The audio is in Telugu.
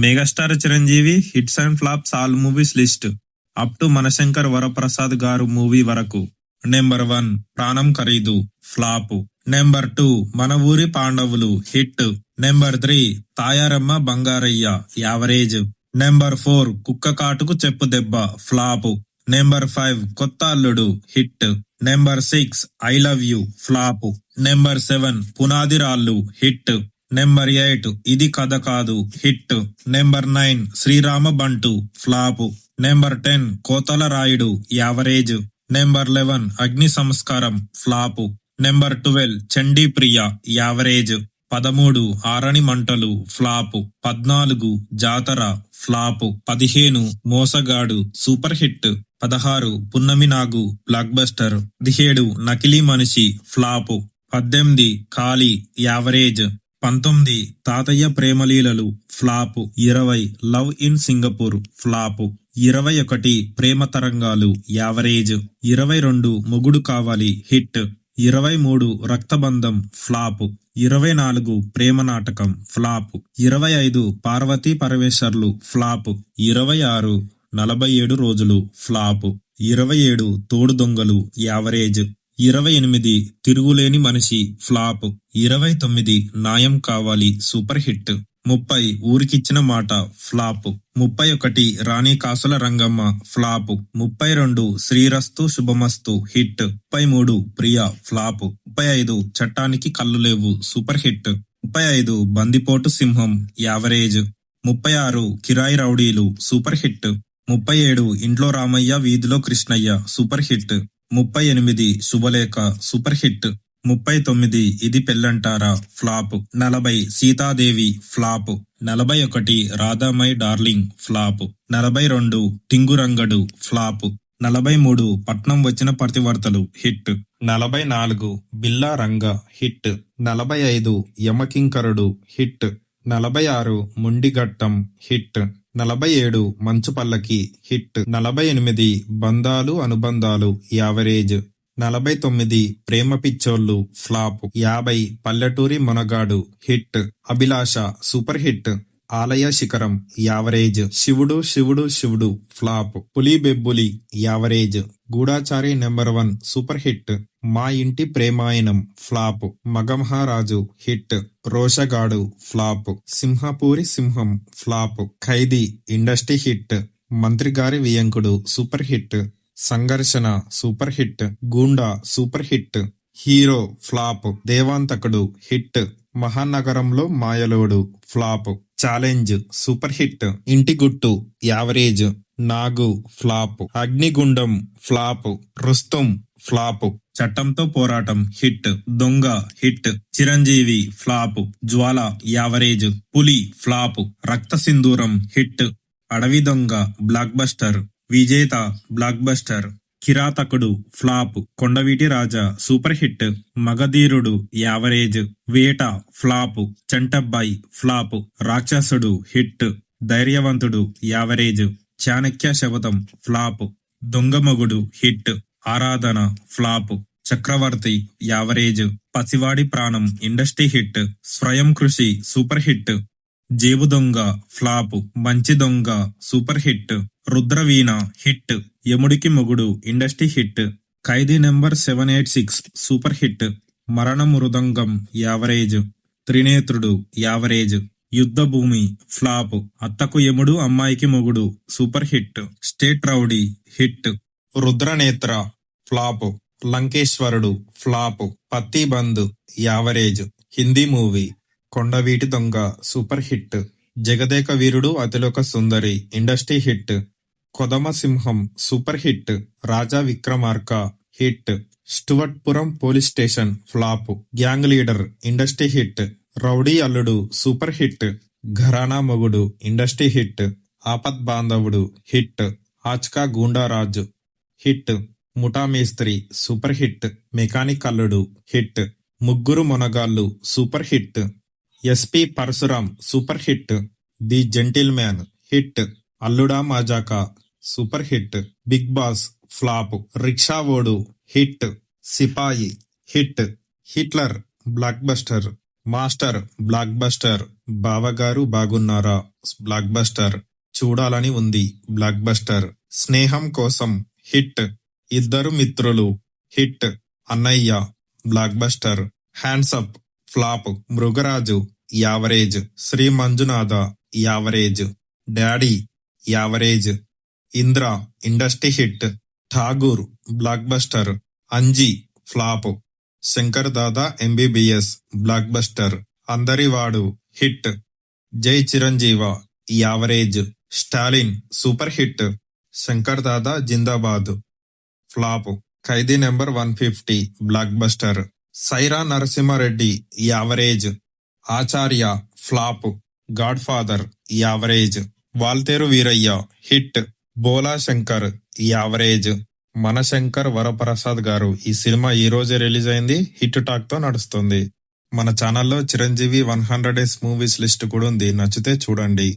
Megastar Chiranjeevi hits and flops all movies list up to Manashankar Varaprasad garu movie వరకు. నెంబర్ వన్ ప్రాణం ఖరీదు flop number two Mana Voori Pandavulu hit number three Tayaramma Bangarayya average number four Kukka Katuku Cheppu Debba flop number five Kotha Alludu hit number six I love you flop number seven Punadi Rallu hit number eight. ఇది కథ కాదు. Hit. Number nine. Srirama Bantu. Flop. Number ten. Kothala Rayudu. Average. Number eleven. Agni Samskaram. Flop. Number twelve. Chandi Priya. Average. పదమూడు. ఆరణి మంటలు. ఫ్లాప్. పద్నాలుగు. జాతర. ఫ్లాప్. పదిహేను. మోసగాడు. Super hit. పదహారు. పున్నమి నాగు. Block buster. పదిహేడు. నకిలీ మనిషి. ఫ్లాప్. పద్దెనిమిది. ఖాళీ. యావరేజ్. పంతొమ్మిది తాతయ్య ప్రేమలీలలు ఫ్లాప్ ఇరవై లవ్ ఇన్ సింగపూర్ ఫ్లాప్ ఇరవై ఒకటి ప్రేమ తరంగాలు యావరేజ్ ఇరవై రెండు మొగుడు కావాలి హిట్ ఇరవై మూడు రక్తబంధం ఫ్లాప్ ఇరవై నాలుగు ప్రేమ నాటకం ఫ్లాప్ ఇరవై ఐదు పార్వతీ పరమేశ్వర్లు ఫ్లాప్ ఇరవై ఆరు నలభై ఏడు రోజులు ఫ్లాప్ ఇరవై ఏడు తోడు దొంగలు యావరేజ్ ఇరవై ఎనిమిది తిరుగులేని మనిషి ఫ్లాప్. ఇరవై తొమ్మిది నాయం కావాలి సూపర్ హిట్. ముప్పై ఊరికిచ్చిన మాట ఫ్లాప్. ముప్పై ఒకటి రాణి కాసుల రంగమ్మ ఫ్లాప్. ముప్పై రెండు శ్రీరస్తు శుభమస్తు హిట్. ముప్పై మూడు ప్రియా ఫ్లాప్. ముప్పై ఐదు చట్టానికి కళ్ళు లేవు సూపర్ హిట్. ముప్పై ఐదు బందిపోటు సింహం యావరేజ్. ముప్పై ఆరు కిరాయి రౌడీలు సూపర్ హిట్. ముప్పై ఏడు ఇంట్లో రామయ్య వీధిలో కృష్ణయ్య సూపర్ హిట్. ముప్పై ఎనిమిది శుభలేఖ సూపర్ హిట్ ముప్పై తొమ్మిది ఇది పెళ్ళంటారా ఫ్లాప్ నలభై సీతాదేవి ఫ్లాప్ నలభై ఒకటి రాధామై డార్లింగ్ ఫ్లాప్ నలభై రెండు టింగురంగడు ఫ్లాప్ నలభై మూడు పట్నం వచ్చిన ప్రతివర్తలు హిట్ నలభై నాలుగు బిల్లా రంగ హిట్ నలభై ఐదు యమకింకరుడు హిట్ నలభై ఆరు ముండిఘట్టం హిట్. నలభై ఏడు మంచు పల్లకి హిట్. నలభై ఎనిమిది బంధాలు అనుబంధాలు యావరేజ్. నలభై తొమ్మిది ప్రేమ పిచ్చోళ్ళు ఫ్లాప్. యాభై Palleturi Monagadu hit. Abhilasha super hit. Alaya Sikharam average. Sivudu Sivudu Sivudu. Flop. Puli Bebbuli average. Goodachari number one. Super hit. Maa Inti Premayanam. Flop. Magamaharaju. Hit. Roshagadu. Flop. Simhapuri Simham. Flop. Khaidi. Industry hit. Mantri Gari Viyyankudu. Super hit. Sangharshana. Super hit. Goonda. Super hit. Hero. Flop. Devanthakudu. Hit. మహానగరంలో Mayalodu. Flop. Challenge super hit Inti Guttu average Nagu flop Agnigundam flop Rustum flop చట్టంతో Poratam hit Donga hit Chiranjeevi flop Jwala average Puli flop Raktha Sindhuram hit Adavi Donga blockbuster Vijetha blockbuster Kirathakudu flop Kondaveeti Raja super hit Magadheerudu average Veta flop Chantabbai flop Rakshasudu hit Dhairyavanthudu average Chanakya Sapatham flop Dongamogudu hit Aradhana flop Chakravarthi average Pasivadi Pranam industry hit స్వయం కృషి సూపర్ హిట్ జేబు Donga flop Manchi Donga super hit Rudraveena hit యముడికి Mogudu industry hit Khaidi number seven eight six super hit Marana Mrudangam average Trinetrudu average యుద్ధ భూమి ఫ్లాప్ అత్తకు యముడు అమ్మాయికి Mogudu super hit state rowdy hit Rudranetra flop Lankeshwarudu flop Pratibandh average Hindi movie Kondaveeti Donga super hit Jagadeka Veerudu Athiloka Sundari industry hit Kodamasimham super hit Raja Vikramarka hit Stuartpuram police station flop gang leader industry hit rowdy Alludu super hit Gharana Mogudu industry hit ఆపద్ బాంధవుడు hit ఆచ్కా Goondaraju hit Mutha Mestri super hit mechanic Alludu hit Mugguru Monagallu super hit SP Parasuram super hit the gentleman hit Alluda Majaka super hit big boss flop rickshaw Vodu hit Sipayi hit Hitler blockbuster master blockbuster Bavagaru Bagunnara block buster చూడాలని ఉంది బ్లాక్ బస్టర్ స్నేహం కోసం hit Iddaru Mitrulu hit Annayya blockbuster hands up flop Mrugaraju average Sri Manjunatha average daddy average Indra industry hit Tagore blockbuster Anji flop Shankar Dada MBBS blockbuster Andarivadu hit Jai Chiranjeeva average Stalin super hit Shankar Dada Zindabad flop Khaidi number one fifty blockbuster Syeraa Narasimhareddy average Acharya flop godfather average Waltair Veerayya hit. Bhola Shankar average Mana Shankar Varaprasad గారు ఈ సినిమా ఈ రోజే రిలీజ్ అయింది హిట్ టాక్తో నడుస్తుంది. మన ఛానల్లో Chiranjeevi one hundred days movies list కూడా ఉంది నచ్చితే చూడండి.